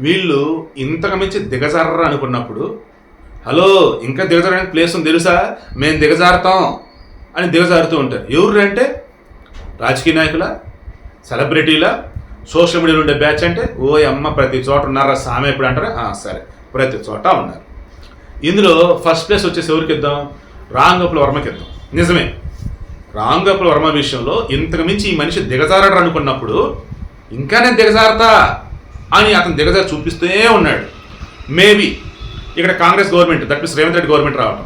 వీళ్ళు ఇంతకు మించి దిగజారరా అనుకున్నప్పుడు హలో ఇంకా దిగజారడానికి ప్లేస్ ఉంది తెలుసా? మేము దిగజారుతాం అని దిగజారుతూ ఉంటారు. ఎవరు అంటే? రాజకీయ నాయకుల? సెలబ్రిటీల? సోషల్ మీడియాలో ఉండే బ్యాచ్ అంటే ఓ అమ్మ ప్రతి చోట ఉన్నారా సామె ఎప్పుడు అంటారా. సరే ప్రతి చోట ఉన్నారు. ఇందులో ఫస్ట్ ప్లేస్ వచ్చేసి ఎవరికి ఇద్దాం? రాంగపుల వర్మకి ఇద్దాం. నిజమే. రాంగపుల వర్మ విషయంలో ఇంతకు మించి ఈ మనిషి దిగజారడు అనుకున్నప్పుడు ఇంకా నేను దిగజారతా అని అతను దిగజ చూపిస్తూనే ఉన్నాడు. మేబీ ఇక్కడ Congress government that means Revanth Reddy government రావడం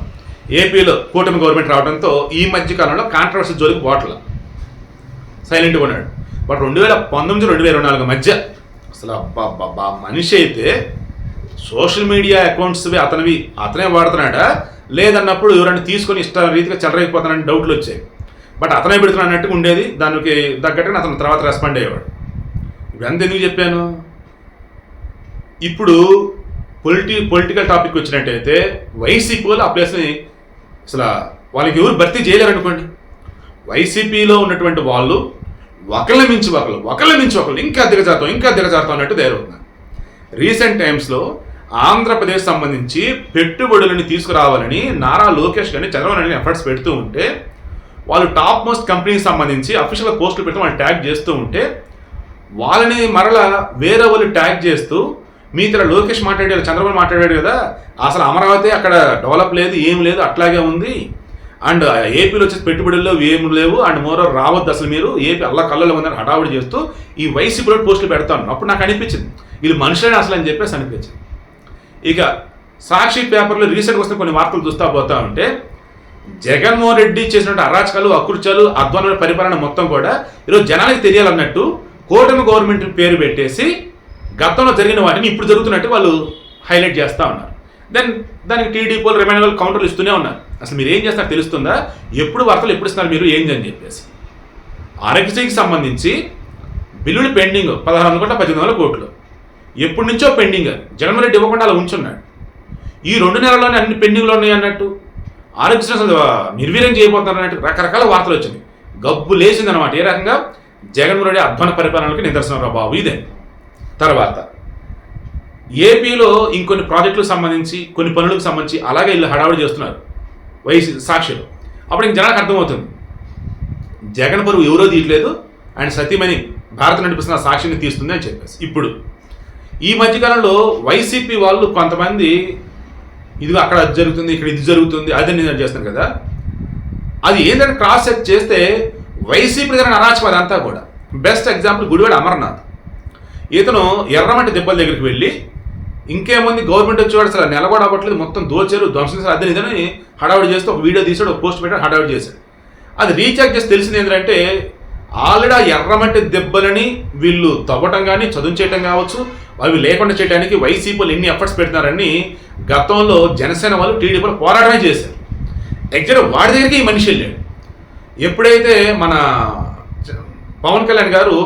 ఏపీలో కూటమి గవర్నమెంట్ రావడంతో ఈ మధ్య కాలంలో కాంట్రవర్సీ జోలికి పోవట్ల. సైలెంట్గా ఉన్నాడు. బట్ రెండు వేల పంతొమ్మిది రెండు వేల ఇరవై నాలుగు మధ్య అసలు అబ్బా మనిషి అయితే సోషల్ మీడియా అకౌంట్స్ అతనివి అతనే వాడుతున్నాడా? లేదన్నప్పుడు ఎవరైనా తీసుకొని ఇష్ట రీతిగా చెలరైపోతానని డౌట్లు వచ్చాయి. బట్ అతనే పెడుతున్నా అన్నట్టుగా ఉండేది. దానికి తగ్గట్టుగా అతను తర్వాత రెస్పాండ్ అయ్యేవాడు. ఇవంతా ఎంత ఎందుకు చెప్పాను? ఇప్పుడు పొలిటి పొలిటికల్ టాపిక్ వచ్చినట్టయితే వైసీపీ వాళ్ళు ఆ ప్లేస్ని అసలు వాళ్ళకి ఎవరు భర్తీ చేయలేరనుకోండి. వైసీపీలో ఉన్నటువంటి వాళ్ళు ఒకళ్ళ మించి ఒకళ్ళు ఒకళ్ళ మించి ఒకళ్ళు ఇంకా దిగజారుతాం ఇంకా దిగజారుతాం అన్నట్టు తయారవుతున్నారు. రీసెంట్ టైమ్స్లో ఆంధ్రప్రదేశ్ సంబంధించి పెట్టుబడులను తీసుకురావాలని నారా లోకేష్ కానీ చంద్రబాబు ఎఫర్ట్స్ పెడుతూ ఉంటే వాళ్ళు టాప్ మోస్ట్ కంపెనీకి సంబంధించి అఫీషియల్ పోస్టులు పెట్టి వాళ్ళు ట్యాగ్ చేస్తూ ఉంటే వాళ్ళని మరలా వేరే వాళ్ళు ట్యాగ్ చేస్తూ మీ ఇతర లోకేష్ మాట్లాడాడు చంద్రబాబు మాట్లాడాడు కదా. అసలు అమరావతి అక్కడ డెవలప్ లేదు ఏం లేదు అట్లాగే ఉంది. అండ్ ఏపీలో వచ్చేసి పెట్టుబడుల్లో ఏం లేవు అండ్ మోరో రావద్దు అసలు మీరు. ఏపీ అల్ల కళ్ళలో ఉందని హడావుడి చేస్తూ ఈ వైసీపీలో పోస్టులు పెడతాను అప్పుడు నాకు అనిపించింది వీళ్ళు మనుషులని అసలు అని చెప్పేసి అనిపించింది. ఇక సాక్షి పేపర్లో రీసెంట్గా వస్తున్న కొన్ని వార్తలు చూస్తా పోతా ఉంటే జగన్మోహన్ రెడ్డి చేసినటువంటి అరాచకాలు అకృత్యాలు అధ్వానమైన పరిపాలన మొత్తం కూడా ఈరోజు జనానికి తెలియాలన్నట్టు కూటమి గవర్నమెంట్ పేరు పెట్టేసి గతంలో జరిగిన వాటిని ఇప్పుడు జరుగుతున్నట్టు వాళ్ళు హైలైట్ చేస్తూ ఉన్నారు. దెన్ దానికి టీడీపీ వాళ్ళు రిమైండ్ వాళ్ళు కౌంటర్లు ఇస్తూనే ఉన్నారు. అసలు మీరు ఏం చేస్తారు తెలుస్తుందా? ఎప్పుడు వార్తలు ఎప్పుడు ఇస్తున్నారు మీరు? ఏంది అని చెప్పేసి. ఆరోగ్యశ్రీకి సంబంధించి బిల్లులు పెండింగ్ పదహారు వందల కోట్ల పద్దెనిమిది వందల కోట్లు. ఎప్పటి నుంచో పెండింగ్. జగన్మోహన్ రెడ్డి ఇవ్వకుండా అలా ఉంచున్నాడు. ఈ రెండు నెలల్లోనే అన్ని పెండింగ్లో ఉన్నాయి అన్నట్టు. ఆరోగ్యశ్రీ అసలు నిర్వీర్యం చేయబోతున్నారు అన్నట్టు రకరకాల వార్తలు వచ్చింది గబ్బు లేచింది అనమాట ఏ రకంగా? జగన్మోహన్ రెడ్డి అధ్వాన పరిపాలనకి నిదర్శనం రా బాబు ఇదే. తర్వాత ఏపీలో ఇంకొన్ని ప్రాజెక్టులకు సంబంధించి కొన్ని పనులకు సంబంధించి అలాగే వీళ్ళు హడావుడి చేస్తున్నారు. వైసీ సాక్షులు. అప్పుడు ఇంక జనానికి అర్థమవుతుంది. జగన్ పరువు ఎవరో తీయట్లేదు అండ్ సతీమణి భారత నడిపిస్తున్న సాక్షిని తీస్తుంది అని చెప్పేసి. ఇప్పుడు ఈ మధ్యకాలంలో వైసీపీ వాళ్ళు కొంతమంది ఇదిగో అక్కడ అది జరుగుతుంది ఇక్కడ ఇది జరుగుతుంది అది నేను చేస్తాను కదా. అది ఏంటంటే క్రాస్ చెక్ చేస్తే వైసీపీ దగ్గర అరాచకం అదంతా కూడా. Best example Gudivada Amarnath. ఇతను ఎర్రమట్టి దెబ్బల దగ్గరికి వెళ్ళి ఇంకేముంది గవర్నమెంట్ వచ్చేవాడు అసలు నిలబడి అవ్వట్లేదు మొత్తం దోచారు ధ్వంసం అదే ఇదని హడావిడి చేస్తే ఒక వీడియో తీసాడు ఒక పోస్ట్ పెట్టాడు హడావిడి చేశాడు. అది రీఛార్జ్ చేసి తెలిసింది ఏంటంటే ఆల్రెడీ ఆ ఎర్రమట్టి దెబ్బలని వీళ్ళు తవ్వటం కానీ చదువు చేయటం కావచ్చు అవి లేకుండా చేయడానికి వైసీపీలు ఎన్ని ఎఫర్ట్స్ పెడుతున్నారని గతంలో జనసేన వాళ్ళు టీడీపీ వాళ్ళు పోరాటమే చేశారు. ఎగ్జాక్ట్ వాడి దగ్గరికి ఈ మనిషి వెళ్ళాడు. ఎప్పుడైతే మన పవన్ కళ్యాణ్ గారు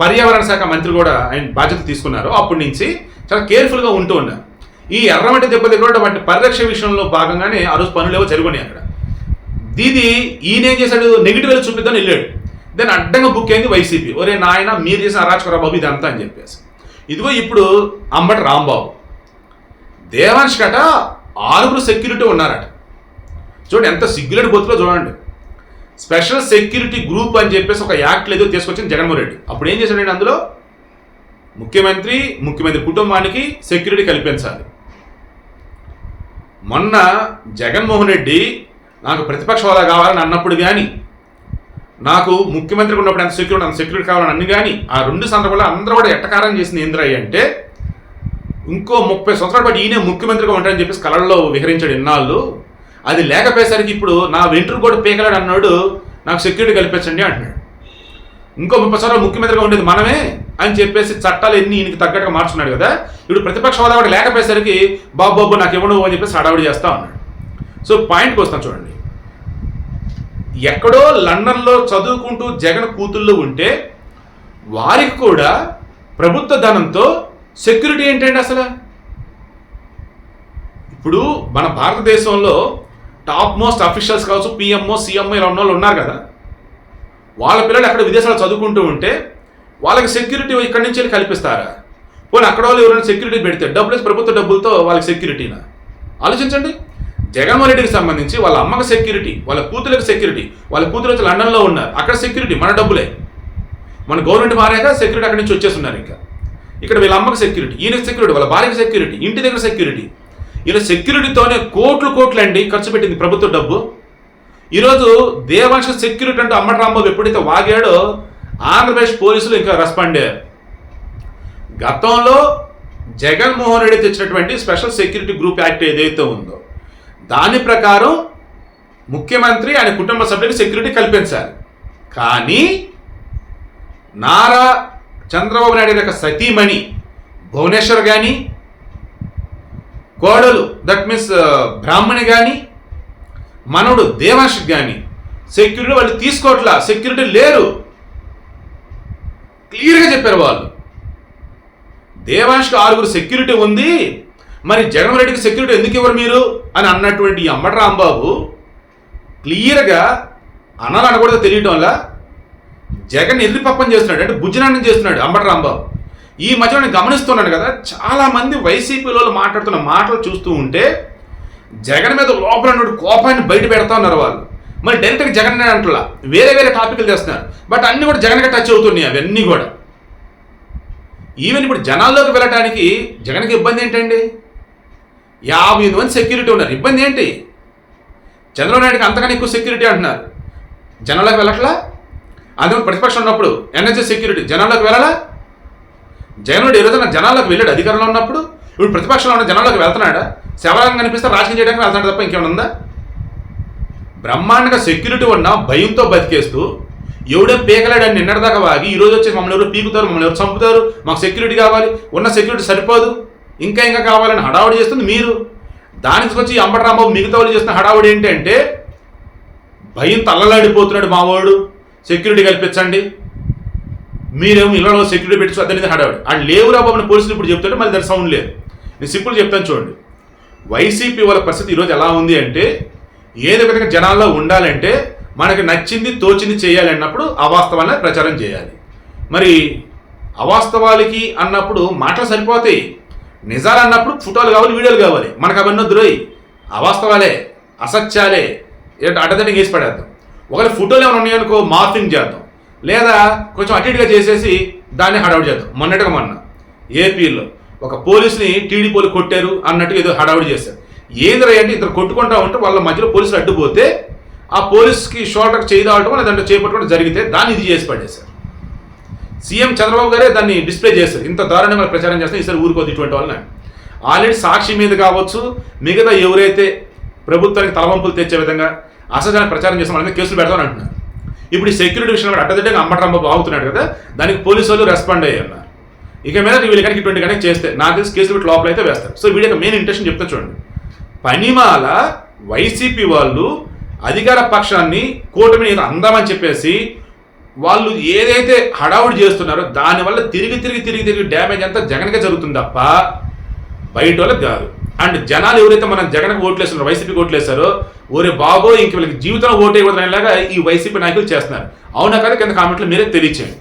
పర్యావరణ శాఖ మంత్రి కూడా ఆయన బాధ్యత తీసుకున్నారు. అప్పటి నుంచి చాలా కేర్ఫుల్గా ఉంటూ ఉన్నారు. ఈ ఎర్రమట్టి దెబ్బ దగ్గర వంటి వాటి పరిరక్ష విషయంలో భాగంగానే ఆ రోజు పనులు ఏవో జరుగున్నాయి అక్కడ. దీది ఈయన ఏం చేశాడు? నెగిటివ్ వెళ్ళి చూపిద్దాం వెళ్ళాడు. దాన్ని అడ్డంగా బుక్ అయింది వైసీపీ. ఒరే నాయన మీరు చేసిన అరాచకరా బాబు ఇదంతా? అని చెప్పేసి. ఇదిగో ఇప్పుడు అంబటి రాంబాబు. దేవాంశ్ కట ఆరుగురు సెక్యూరిటీ ఉన్నారట. చూడండి ఎంత సిగ్గులేడు బొత్తులో చూడండి. స్పెషల్ సెక్యూరిటీ గ్రూప్ అని చెప్పేసి ఒక యాక్ట్ ఏదో తీసుకొచ్చింది జగన్మోహన్ రెడ్డి. అప్పుడు ఏం చేశాడండి అందులో? ముఖ్యమంత్రి ముఖ్యమంత్రి కుటుంబానికి సెక్యూరిటీ కల్పించాలి. మొన్న జగన్మోహన్ రెడ్డి నాకు ప్రతిపక్ష హోదా కావాలని అన్నప్పుడు కానీ నాకు ముఖ్యమంత్రికి ఉన్నప్పుడు ఎంత సెక్యూరిటీ అంత సెక్యూరిటీ కావాలని అన్ని కానీ ఆ రెండు సందర్భాల్లో అందరూ కూడా ఎట్టకారం చేసింది ఏంద్రయ్య అంటే ఇంకో ముప్పై సంవత్సరాల పాటు ఈయనే ముఖ్యమంత్రిగా ఉంటారని చెప్పేసి కళల్లో విహరించాడు ఇన్నాళ్ళు. అది లేకపోయేసరికి ఇప్పుడు నా వెంట్రు కూడా పీకలాడు అన్నాడు నాకు సెక్యూరిటీ కల్పించండి అంటున్నాడు. ఇంకో ముప్పై సంవత్సరాలు ముఖ్యమంత్రిగా ఉండేది మనమే అని చెప్పేసి చట్టాలు ఎన్ని ఈయనకి తగ్గట్టుగా మార్చున్నాడు కదా ఇప్పుడు ప్రతిపక్ష హోదా కూడా లేకపోయేసరికి బాబు బాబు నాకు ఇవ్వడం అని చెప్పేసి హడావుడి చేస్తా ఉన్నాడు. సో పాయింట్కి వస్తాను చూడండి. ఎక్కడో లండన్లో చదువుకుంటూ జగన్ కూతుళ్ళు ఉంటే వారికి కూడా ప్రభుత్వ ధనంతో సెక్యూరిటీ ఏంటండి అసలు? ఇప్పుడు మన భారతదేశంలో టాప్ మోస్ట్ అఫీషియల్స్ కావచ్చు పిఎంఓ సీఎంఓ ఇలా ఉన్న వాళ్ళు ఉన్నారు కదా. వాళ్ళ పిల్లలు అక్కడ విదేశాల్లో చదువుకుంటూ ఉంటే వాళ్ళకి సెక్యూరిటీ ఇక్కడి నుంచి వెళ్ళి కల్పిస్తారా? పోనీ అక్కడ వాళ్ళు ఎవరైనా సెక్యూరిటీ పెడితే డబ్బులు ప్రభుత్వ డబ్బులతో వాళ్ళకి సెక్యూరిటీనా ఆలోచించండి. జగన్మోహన్ రెడ్డికి సంబంధించి వాళ్ళ అమ్మకి సెక్యూరిటీ వాళ్ళ కూతురికి సెక్యూరిటీ వాళ్ళ కూతురు వచ్చి లండన్లో ఉన్నారు. అక్కడ సెక్యూరిటీ మన డబ్బులే. మన గవర్నమెంట్ మారాక సెక్యూరిటీ అక్కడి నుంచి వచ్చేస్తున్నారు ఇంకా. ఇక్కడ వీళ్ళ అమ్మకి సెక్యూరిటీ ఈయనకి సెక్యూరిటీ వాళ్ళ భార్యకి సెక్యూరిటీ ఇంటి దగ్గర సెక్యూరిటీ ఇలా సెక్యూరిటీతోనే కోట్లు కోట్లు అండి ఖర్చు పెట్టింది ప్రభుత్వ డబ్బు. ఈరోజు దేవాంశ సెక్యూరిటీ అంటూ అమ్మటి రాంబాబు ఎప్పుడైతే వాగాడో ఆంధ్రప్రదేశ్ పోలీసులు ఇంకా రెస్పాండ్ అయ్యారు. గతంలో జగన్మోహన్ రెడ్డి తెచ్చినటువంటి స్పెషల్ సెక్యూరిటీ గ్రూప్ యాక్ట్ ఏదైతే ఉందో దాని ప్రకారం ముఖ్యమంత్రి ఆయన కుటుంబ సభ్యులకు సెక్యూరిటీ కల్పించాలి. కానీ నారా చంద్రబాబు నాయుడు యొక్క సతీమణి భువనేశ్వర్ కానీ కోడలు దట్ మీన్స్ uh, బ్రాహ్మణి కానీ మనవుడు దేవాంశి కానీ సెక్యూరిటీ వాళ్ళు తీసుకోవట్లా సెక్యూరిటీ లేరు. క్లియర్గా చెప్పారు వాళ్ళు. దేవాంశికి ఆరుగురు సెక్యూరిటీ ఉంది. మరి జగన్ రెడ్డికి సెక్యూరిటీ ఎందుకు ఇవ్వరు మీరు? అని అన్నటువంటి ఈ రాంబాబు క్లియర్గా అనాలి అనకూడదు తెలియటం వల్ల జగన్ ఎర్రిపప్పం చేస్తున్నాడు అంటే భుజనాన్ని చేస్తున్నాడు అంబట రాంబాబు. ఈ మధ్య నేను గమనిస్తున్నాను కదా చాలామంది వైసీపీలో మాట్లాడుతున్న మాటలు చూస్తూ ఉంటే జగన్ మీద లోపల ఉన్న కోపాన్ని బయట పెడతా ఉన్నారు వాళ్ళు. మరి డైరెక్ట్గా జగన్ అంటులా వేరే వేరే టాపిక్లు తెస్తున్నారు బట్ అన్ని కూడా జగన్గా టచ్ అవుతున్నాయి అవన్నీ కూడా. ఈవెన్ ఇప్పుడు జనాల్లోకి వెళ్ళటానికి జగన్కి ఇబ్బంది ఏంటండి? యాభై ఐదు మంది సెక్యూరిటీ ఉన్నారు. ఇబ్బంది ఏంటి? చంద్రబాబు నాయుడుకి అంతకన్నా ఎక్కువ సెక్యూరిటీ అంటున్నారు. జనాల్లోకి వెళ్ళట్లా? అందులో ప్రతిపక్షం ఉన్నప్పుడు ఎన్హెచ్ఎస్ సెక్యూరిటీ జనాల్లోకి వెళ్ళాలా? జగన్ ఈ రోజున జనాల్లోకి వెళ్ళాడు అధికారంలో ఉన్నప్పుడు? ఇప్పుడు ప్రతిపక్షంలో ఉన్న జనాల్లోకి వెళ్తున్నాడా? శవరంగా కనిపిస్తే రాజకీయం చేయడానికి వెళ్తున్నాడు తప్ప ఇంకేమైనా ఉందా? బ్రహ్మాండంగా సెక్యూరిటీ ఉన్న భయంతో బతికేస్తూ ఎవడేం పీకలేడని నిన్నటిదాకా వాగి ఈ రోజు వచ్చి మమ్మల్ని ఎవరు పీకుతారు మమ్మల్ని ఎవరు చంపుతారు? మాకు సెక్యూరిటీ కావాలి ఉన్న సెక్యూరిటీ సరిపోదు ఇంకా ఇంకా కావాలని హడావుడి చేస్తుంది మీరు. దానికి వచ్చి ఈ రాంబాబు మిగతా వాళ్ళు చేస్తున్న హడావుడి ఏంటంటే భయం తల్లలాడిపోతున్నాడు మావాడు. సెక్యూరిటీ కల్పించండి. మీరేమో ఇళ్ళలో సెక్యూరిటీ పెట్టి అతనిది హడావుడి. వాళ్ళు లేవురా బాబు పోలీసులు ఇప్పుడు చెప్తుంటే మళ్ళీ దాని సౌండ్ లేదు. నేను సింపుల్ చెప్తాను చూడండి. వైసీపీ వాళ్ళ పరిస్థితి ఈరోజు ఎలా ఉంది అంటే ఏదో విధంగా జనాల్లో ఉండాలంటే మనకి నచ్చింది తోచింది చేయాలి అన్నప్పుడు అవాస్తవాలను ప్రచారం చేయాలి. మరి అవాస్తవాలకి అన్నప్పుడు మాటలు సరిపోతాయి. నిజాలు అన్నప్పుడు ఫోటోలు కావాలి వీడియోలు కావాలి. మనకు అవన్నీ వద్దురోయి. అవాస్తవాలే అసత్యాలే. అడ్డదండి వేసి పడేద్దాం. ఒకవేళ ఫోటోలు ఏమైనా ఉన్నాయనుకో మార్ఫింగ్ చేద్దాం. లేదా కొంచెం అటు ఇటుగా చేసేసి దాన్ని హడావుడి చేద్దాం. మొన్నటిగా మొన్న. ఏపీలో ఒక పోలీసుని టీడీపోలు కొట్టారు అన్నట్టు ఏదో హడావుడి చేశారు. ఏందిరా అంటే ఇద్దరు కొట్టుకుంటా ఉంటే వాళ్ళ మధ్యలో పోలీసులు అడ్డుపోతే ఆ పోలీస్కి షోల్డర్ చేయి దావటం లేదంటే చేపట్టుకోవడం జరిగితే దాన్ని ఇది చేసి పడేశారు. సీఎం చంద్రబాబు గారే దాన్ని డిస్ప్లే చేశారు. ఇంత దారుణంగా ప్రచారం చేస్తే ఈసారి ఊరుకోదు ఇటువంటి వాళ్ళని ఆల్రెడీ సాక్షి మీద కావచ్చు మిగతా ఎవరైతే ప్రభుత్వానికి తలవంపులు తెచ్చే విధంగా అసలు ప్రచారం చేసిన వాళ్ళ మీద కేసులు పెడతామని అంటున్నారు. ఇప్పుడు ఈ సెక్యూరిటీ విషయంలో అడ్డదిడ్డగా అమ్మటరంబ బాగుతున్నాడు కదా దానికి పోలీసు వాళ్ళు రెస్పాండ్ అయ్యారు ఇక మీద వీళ్ళు కనుక ఇటువంటి కనుక చేస్తే నాకు తెలిసి కేసులు పెట్టి లోపల అయితే వేస్తారు. సో వీడి యొక్క మెయిన్ ఇంటెన్షన్ చెప్తా చూడండి. పనిమాల వైసీపీ వాళ్ళు అధికార పక్షాన్ని కూటమిని ఏదో అందామని చెప్పేసి వాళ్ళు ఏదైతే హడావుడి చేస్తున్నారో దానివల్ల తిరిగి తిరిగి తిరిగి తిరిగి డ్యామేజ్ అంతా జగన్కే జరుగుతుంది తప్ప బయట వాళ్ళకి కాదు. అండ్ జనాలు ఎవరైతే మనం జగన్కి ఓట్లేస్తున్నారో వైసీపీకి ఓట్లేస్తారో ఒరే బాబో ఇంక వీళ్ళకి జీవితంలో ఓటే అనేలాగా ఈ వైసీపీ నాయకులు చేస్తున్నారు. అవునా కదా? కింద కామెంట్లో మీరే తెలియచేయండి.